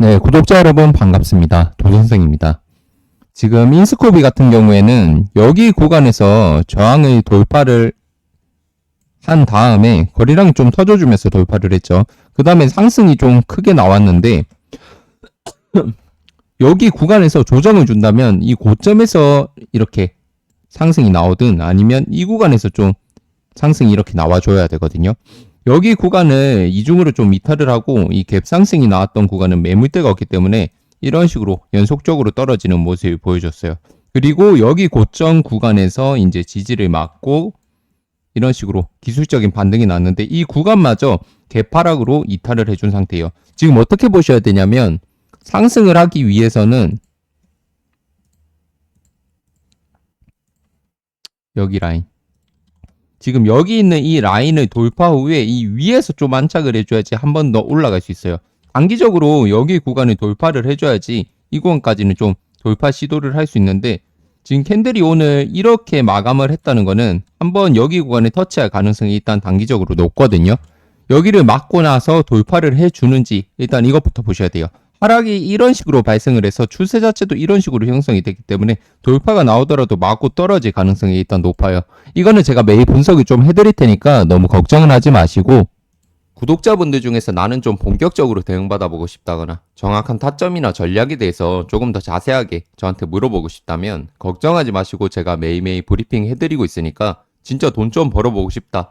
네, 구독자 여러분 반갑습니다. 도선생입니다. 지금 인스코비 같은 경우에는 여기 구간에서 저항의 돌파를 한 다음에 거리량이 좀 터져주면서 돌파를 했죠. 그 다음에 상승이 좀 크게 나왔는데 여기 구간에서 조정을 준다면 이 고점에서 이렇게 상승이 나오든 아니면 이 구간에서 좀 상승이 이렇게 나와줘야 되거든요. 여기 구간을 이중으로 좀 이탈을 하고 이 갭 상승이 나왔던 구간은 매물대가 없기 때문에 이런 식으로 연속적으로 떨어지는 모습을 보여줬어요. 그리고 여기 고점 구간에서 이제 지지를 막고 이런 식으로 기술적인 반등이 났는데 이 구간마저 개파락으로 이탈을 해준 상태예요. 지금 어떻게 보셔야 되냐면 상승을 하기 위해서는 여기 라인 지금 여기 있는 이 라인을 돌파 후에 이 위에서 좀 안착을 해줘야지 한 번 더 올라갈 수 있어요. 단기적으로 여기 구간을 돌파를 해줘야지 이 구간까지는 좀 돌파 시도를 할 수 있는데 지금 캔들이 오늘 이렇게 마감을 했다는 거는 한번 여기 구간에 터치할 가능성이 일단 단기적으로 높거든요. 여기를 막고 나서 돌파를 해주는지 일단 이것부터 보셔야 돼요. 하락이 이런 식으로 발생을 해서 추세 자체도 이런 식으로 형성이 됐기 때문에 돌파가 나오더라도 맞고 떨어질 가능성이 일단 높아요. 이거는 제가 매일 분석을 좀 해드릴 테니까 너무 걱정은 하지 마시고 구독자분들 중에서 나는 좀 본격적으로 대응받아보고 싶다거나 정확한 타점이나 전략에 대해서 조금 더 자세하게 저한테 물어보고 싶다면 걱정하지 마시고 제가 매일매일 브리핑 해드리고 있으니까 진짜 돈 좀 벌어보고 싶다.